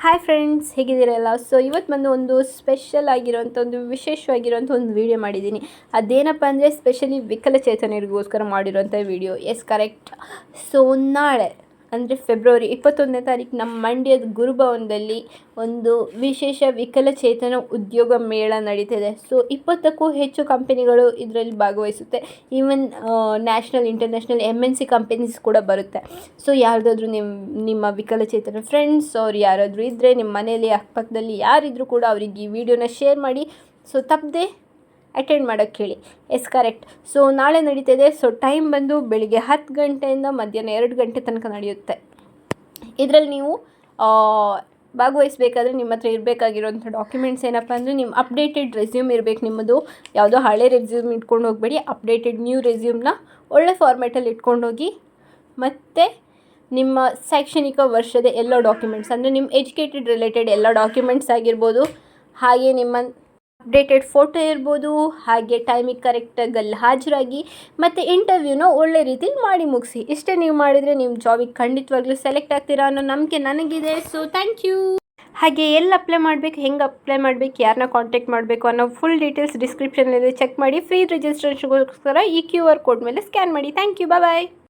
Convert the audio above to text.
Hi friends ಹೇಗಿದ್ದೀರಲ್ಲ so ಇವತ್ತು ಬಂದು ಒಂದು ಸ್ಪೆಷಲ್ ಆಗಿರೋಂಥ ಒಂದು ವಿಶೇಷವಾಗಿರುವಂಥ ಒಂದು ವಿಡಿಯೋ ಮಾಡಿದ್ದೀನಿ. ಅದೇನಪ್ಪ ಅಂದರೆ ಸ್ಪೆಷಲಿ ವಿಕಲಚೇತನರಿಗೋಸ್ಕರ ಮಾಡಿರೋಂಥ ವಿಡಿಯೋ ಎಸ್ ಕರೆಕ್ಟ್ ಸೊ ನಾಳೆ ಅಂದರೆ ಫೆಬ್ರವರಿ ಇಪ್ಪತ್ತೊಂದನೇ ತಾರೀಕು ನಮ್ಮ ಮಂಡ್ಯದ ಗುರುಭವನದಲ್ಲಿ ಒಂದು ವಿಶೇಷ ವಿಕಲಚೇತನ ಉದ್ಯೋಗ ಮೇಳ ನಡೀತಿದೆ. ಸೊ ಇಪ್ಪತ್ತಕ್ಕೂ ಹೆಚ್ಚು ಕಂಪನಿಗಳು ಇದರಲ್ಲಿ ಭಾಗವಹಿಸುತ್ತೆ. Even national international M N C companies ಕೂಡ ಬರುತ್ತೆ. ಸೊ ಯಾರ್ದಾದ್ರೂ ನಿಮ್ಮ ನಿಮ್ಮ ವಿಕಲಚೇತನ ಫ್ರೆಂಡ್ಸ್ ಅವ್ರು ಯಾರಾದರೂ ಇದ್ದರೆ ನಿಮ್ಮ ಮನೆಯಲ್ಲಿ ಅಕ್ಕಪಕ್ಕದಲ್ಲಿ ಯಾರಿದ್ರೂ ಕೂಡ ಅವ್ರಿಗೆ ಈ ವಿಡಿಯೋನ ಶೇರ್ ಮಾಡಿ. ಸೊ ತಪ್ಪದೆ ಅಟೆಂಡ್ ಮಾಡೋಕ್ಕೆ ಹೇಳಿ. ಎಸ್ ಕರೆಕ್ಟ್ ಸೊ ನಾಳೆ ನಡೀತಿದೆ. ಸೊ ಟೈಮ್ ಬಂದು ಬೆಳಿಗ್ಗೆ ಹತ್ತು ಗಂಟೆಯಿಂದ ಮಧ್ಯಾಹ್ನ ಎರಡು ಗಂಟೆ ತನಕ ನಡೆಯುತ್ತೆ. ಇದರಲ್ಲಿ ನೀವು ಭಾಗವಹಿಸ್ಬೇಕಾದ್ರೆ ನಿಮ್ಮ ಹತ್ರ ಇರಬೇಕಾಗಿರೋಂಥ ಡಾಕ್ಯುಮೆಂಟ್ಸ್ ಏನಪ್ಪ ಅಂದರೆ ನಿಮ್ಮ ಅಪ್ಡೇಟೆಡ್ ರೆಸ್ಯೂಮ್ ಇರಬೇಕು ನಿಮ್ಮದು. ಯಾವುದೋ ಹಳೆ ರೆಸ್ಯೂಮ್ ಇಟ್ಕೊಂಡು ಹೋಗಬೇಡಿ. ಅಪ್ಡೇಟೆಡ್ ನ್ಯೂ ರೆಸ್ಯೂಮ್ನ ಒಳ್ಳೆ ಫಾರ್ಮ್ಯಾಟಲ್ಲಿ ಇಟ್ಕೊಂಡೋಗಿ ಮತ್ತು ನಿಮ್ಮ ಶೈಕ್ಷಣಿಕ ವರ್ಷದ ಎಲ್ಲ ಡಾಕ್ಯುಮೆಂಟ್ಸ್ ಅಂದರೆ ನಿಮ್ಮ ಎಜುಕೇಟೆಡ್ ರಿಲೇಟೆಡ್ ಎಲ್ಲ ಡಾಕ್ಯುಮೆಂಟ್ಸ್ ಆಗಿರ್ಬೋದು. ಹಾಗೆ ನಿಮ್ಮ ಅಪ್ಡೇಟೆಡ್ ಫೋಟೋ ಇರ್ಬೋದು, ಹಾಗೆ ಟೈಮಿಗೆ ಕರೆಕ್ಟಾಗಿ ಅಲ್ಲಿ ಹಾಜರಾಗಿ ಮತ್ತು ಇಂಟರ್ವ್ಯೂನ ಒಳ್ಳೆ ರೀತಿಲಿ ಮಾಡಿ ಮುಗಿಸಿ. ಇಷ್ಟೇ ನೀವು ಮಾಡಿದರೆ ನಿಮ್ಮ ಜಾಬಿಗೆ ಖಂಡಿತವಾಗ್ಲೂ ಸೆಲೆಕ್ಟ್ ಆಗ್ತೀರಾ ಅನ್ನೋ ನಂಬಿಕೆ ನನಗಿದೆ. ಸೊ ಥ್ಯಾಂಕ್ ಯು ಹಾಗೆ ಎಲ್ಲಿ ಅಪ್ಲೈ ಮಾಡಬೇಕು, ಹೆಂಗೆ ಅಪ್ಲೈ ಮಾಡಬೇಕು ಯಾರನ್ನ ಕಾಂಟ್ಯಾಕ್ಟ್ ಮಾಡಬೇಕು ಅನ್ನೋ ಫುಲ್ ಡೀಟೇಲ್ಸ್ ಡಿಸ್ಕ್ರಿಪ್ಷನಲ್ಲಿ ಚೆಕ್ ಮಾಡಿ ಫ್ರೀ ರಿಜಿಸ್ಟ್ರೇಷನ್ಗೋಸ್ಕರ ಈ ಕ್ಯೂ ಆರ್ ಕೋಡ್ ಮೇಲೆ ಸ್ಕ್ಯಾನ್ ಮಾಡಿ. Thank you bye